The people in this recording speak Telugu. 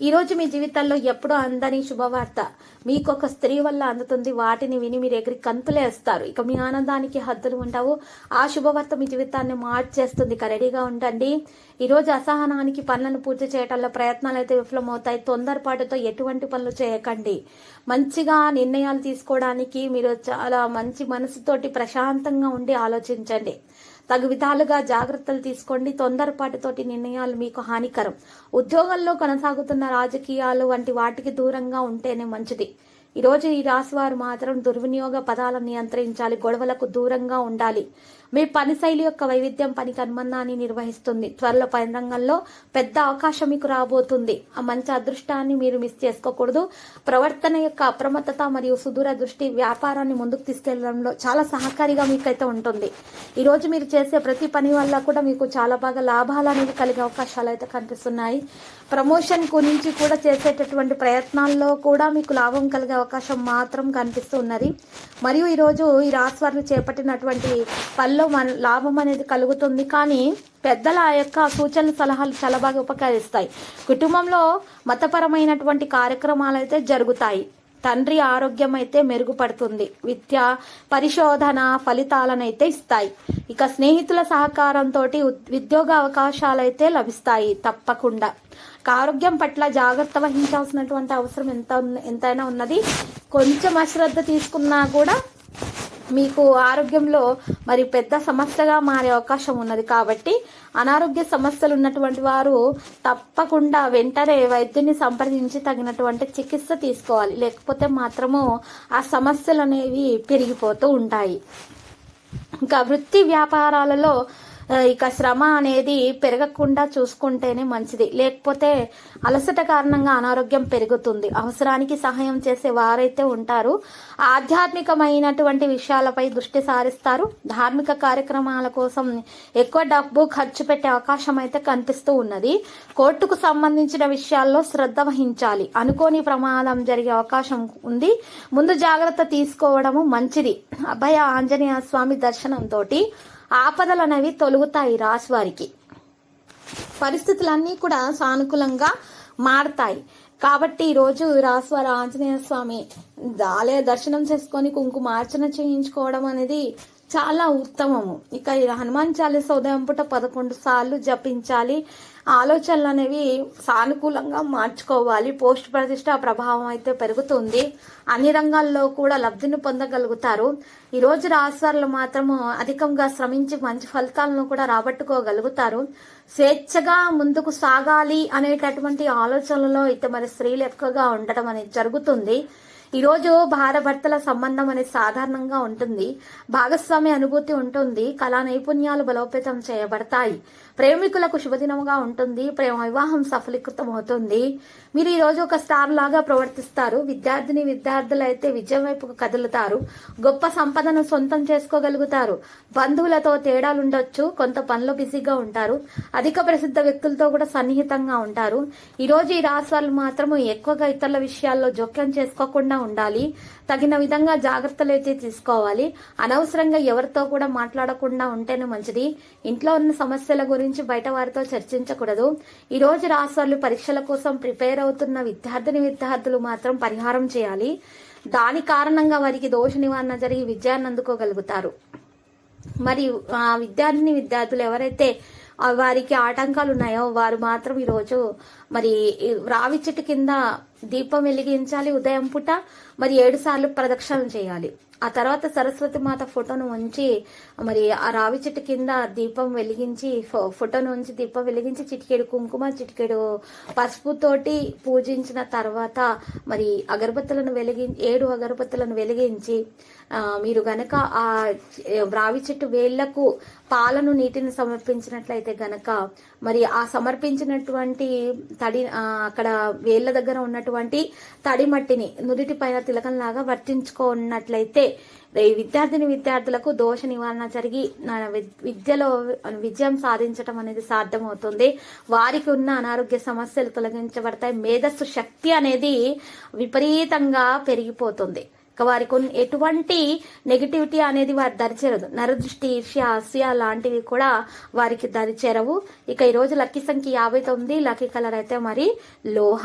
ఈరోజు మీ జీవితాల్లో ఎప్పుడూ అందని శుభవార్త మీకు ఒక స్త్రీ వల్ల అందుతుంది. వాటిని విని మీరు ఎగిరి కంతులేస్తారు ఇక మీ ఆనందానికి హద్దులు ఉండవు ఆ శుభవార్త మీ జీవితాన్ని మార్చేస్తుంది. ఇక రెడీగా ఉండండి. ఈరోజు అసహనానికి పనులను పూర్తి చేయటంలో ప్రయత్నాలు అయితే విఫలమవుతాయి. తొందరపాటుతో ఎటువంటి పనులు చేయకండి. మంచిగా నిర్ణయాలు తీసుకోవడానికి మీరు చాలా మంచి మనసుతోటి ప్రశాంతంగా ఉండి ఆలోచించండి. తగు విధాలుగా జాగ్రత్తలు తీసుకోండి. తొందరపాటుతోటి నిర్ణయాలు మీకు హానికరం. ఉద్యోగంలో కొనసాగుతున్న రాజకీయాలు వంటి వాటికి దూరంగా ఉంటేనే మంచిది. ఈరోజు ఈ రాశి వారు మాత్రం దుర్వినియోగ పదాలను నియంత్రించాలి గొడవలకు దూరంగా ఉండాలి. మీ పని శైలి యొక్క వైవిధ్యం పనికి అనుబంధాన్ని నిర్వహిస్తుంది. త్వరలో పని రంగంలో పెద్ద అవకాశం మీకు రాబోతుంది. ఆ మంచి అదృష్టాన్ని మీరు మిస్ చేసుకోకూడదు. ప్రవర్తన యొక్క అప్రమత్తత మరియు సుదూర దృష్టి వ్యాపారాన్ని ముందుకు తీసుకెళ్ళడంలో చాలా సహకారిగా మీకైతే ఉంటుంది. ఈ రోజు మీరు చేసే ప్రతి పని వల్ల కూడా మీకు చాలా బాగా లాభాలు అనేవి కలిగే అవకాశాలు అయితే కనిపిస్తున్నాయి. ప్రమోషన్ గురించి కూడా చేసేటటువంటి ప్రయత్నాల్లో కూడా మీకు లాభం కలిగే అవకాశం మాత్రం కనిపిస్తూ ఉన్నది మరియు ఈరోజు ఈ రాశి చేపట్టినటువంటి పనిలో మన లాభం అనేది కలుగుతుంది. కానీ పెద్దల యొక్క సూచనలు సలహాలు చాలా బాగా ఉపకరిస్తాయి. కుటుంబంలో మతపరమైనటువంటి కార్యక్రమాలు అయితే జరుగుతాయి. తండ్రి ఆరోగ్యం అయితే మెరుగుపడుతుంది. విద్య పరిశోధన ఫలితాలనైతే ఇస్తాయి. ఇక స్నేహితుల సహకారంతో ఉద్యోగ అవకాశాలు అయితే లభిస్తాయి తప్పకుండా. ఆరోగ్యం పట్ల జాగ్రత్త వహించాల్సినటువంటి అవసరం ఎంత ఎంతైనా ఉన్నది. కొంచెం అశ్రద్ధ తీసుకున్నా కూడా మీకు ఆరోగ్యంలో మరి పెద్ద సమస్యగా మారే అవకాశం ఉన్నది. కాబట్టి అనారోగ్య సమస్యలు ఉన్నటువంటి వారు తప్పకుండా వెంటనే వైద్యుని సంప్రదించి తగినటువంటి చికిత్స తీసుకోవాలి. లేకపోతే మాత్రము ఆ సమస్యలు అనేవి పెరిగిపోతూ ఉంటాయి. ఇంకా వృత్తి వ్యాపారాలలో ఇక శ్రమ అనేది పెరగకుండా చూసుకుంటేనే మంచిది. లేకపోతే అలసట కారణంగా అనారోగ్యం పెరుగుతుంది. అవసరానికి సహాయం చేసే వారైతే ఉంటారు. ఆధ్యాత్మికమైనటువంటి విషయాలపై దృష్టి సారిస్తారు. ధార్మిక కార్యక్రమాల కోసం ఎక్కువ డబ్బు ఖర్చు పెట్టే అవకాశం అయితే కనిపిస్తూ ఉన్నది. కోర్టుకు సంబంధించిన విషయాల్లో శ్రద్ధ వహించాలి. అనుకోని ప్రమాదం జరిగే అవకాశం ఉంది. ముందు జాగ్రత్త తీసుకోవడము మంచిది. అభయ ఆంజనేయ స్వామి దర్శనంతో ఆపదలు అనేవి తొలుగుతాయి రాశి వారికి పరిస్థితులన్నీ కూడా సానుకూలంగా మారతాయి. కాబట్టి ఈరోజు రాశివారి ఆంజనేయ స్వామి ఆలయ దర్శనం చేసుకొని కుంకుమార్చన చేయించుకోవడం అనేది చాలా ఉత్తమము. ఇక హనుమాన్ చాలీస ఉదయం పూట పదకొండు సార్లు జపించాలి. ఆలోచనలు అనేవి సానుకూలంగా మార్చుకోవాలి. పోస్ట్ ప్రతిష్ట ప్రభావం అయితే పెరుగుతుంది. అన్ని రంగాల్లో కూడా లబ్ధిని పొందగలుగుతారు. ఈ రోజు రాశివారులు మాత్రము అధికంగా శ్రమించి మంచి ఫలితాలను కూడా రాబట్టుకోగలుగుతారు. స్వేచ్ఛగా ముందుకు సాగాలి అనేటటువంటి ఆలోచనలో అయితే మరి స్త్రీలు ఎక్కువగా ఉండటం అనేది జరుగుతుంది. ఈరోజు భారభర్తల సంబంధం అనేది సాధారణంగా ఉంటుంది. భాగస్వామి అనుభూతి ఉంటుంది. కళా నైపుణ్యాలు బలోపేతం చేయబడతాయి. ప్రేమికులకు శుభదినముగా ఉంటుంది. ప్రేమ వివాహం సఫలీకృతం అవుతుంది మీరు ఈ రోజు ఒక స్టార్ లాగా ప్రవర్తిస్తారు. విద్యార్థిని విద్యార్థులు అయితే విజయం వైపుకు కదులుతారు. గొప్ప సంపదను సొంతం చేసుకోగలుగుతారు. బంధువులతో తేడాలు ఉండొచ్చు. కొంత పనిలో బిజీగా ఉంటారు. అధిక ప్రసిద్ధ వ్యక్తులతో కూడా సన్నిహితంగా ఉంటారు. ఈరోజు ఈ రాశి వాళ్ళు మాత్రం ఎక్కువగా ఇతరుల విషయాల్లో జోక్యం చేసుకోకుండా ఉండాలి. తగిన విధంగా జాగ్రత్తలు అయితే తీసుకోవాలి. అనవసరంగా ఎవరితో కూడా మాట్లాడకుండా ఉంటేనే మంచిది. ఇంట్లో ఉన్న సమస్యల గురించి బయట వారితో చర్చించకూడదు. ఈ రోజు రాశి పరీక్షల కోసం ప్రిపేర్ అవుతున్న విద్యార్థిని విద్యార్థులు మాత్రం పరిహారం చేయాలి. దాని కారణంగా వారికి దోష నివారణ జరిగి విజయాన్ని అందుకోగలుగుతారు. మరి ఆ విద్యార్థిని విద్యార్థులు ఎవరైతే వారికి ఆటంకాలు ఉన్నాయో వారు మాత్రం ఈరోజు మరి రావి చెట్టు కింద దీపం వెలిగించాలి ఉదయం పూట మరి ఏడు సార్లు ప్రదక్షిణలు చేయాలి. ఆ తర్వాత సరస్వతి మాత ఫోటోను ఉంచి మరి ఆ రావి చెట్టు కింద దీపం వెలిగించి ఫోటోను ఉంచి దీపం వెలిగించి చిటికెడు కుంకుమ చిటికెడు పసుపుతోటి పూజించిన తర్వాత మరి అగరబత్తులను వెలిగి ఏడు అగరబత్తులను వెలిగించి మీరు గనక ఆ రావి చెట్టు వేళ్ళకు పాలను నీటిని సమర్పించినట్లయితే గనక మరి ఆ సమర్పించినటువంటి తడి అక్కడ వేళ్ళ దగ్గర ఉన్నటువంటి ఉన్నటువంటి తడి మట్టిని నుదిటి పైన తిలకంలాగా వర్తించుకున్నట్లయితే ఈ విద్యార్థిని విద్యార్థులకు దోష నివారణ జరిగి వి- విద్యలో విజయం సాధించడం అనేది సాధ్యమవుతుంది. వారికి ఉన్న అనారోగ్య సమస్యలు తొలగించబడతాయి. మేధస్సు శక్తి అనేది విపరీతంగా పెరిగిపోతుంది. వారికి ఎటువంటి నెగిటివిటీ అనేది వారి దరిచేరదు నరదృష్టి ఈర్ష్య అసూయ లాంటివి కూడా వారికి దరిచేరవు ఇక ఈ రోజు లక్కీ సంఖ్య యాభై తొమ్మిది లక్కీ కలర్ అయితే మరి లోహ.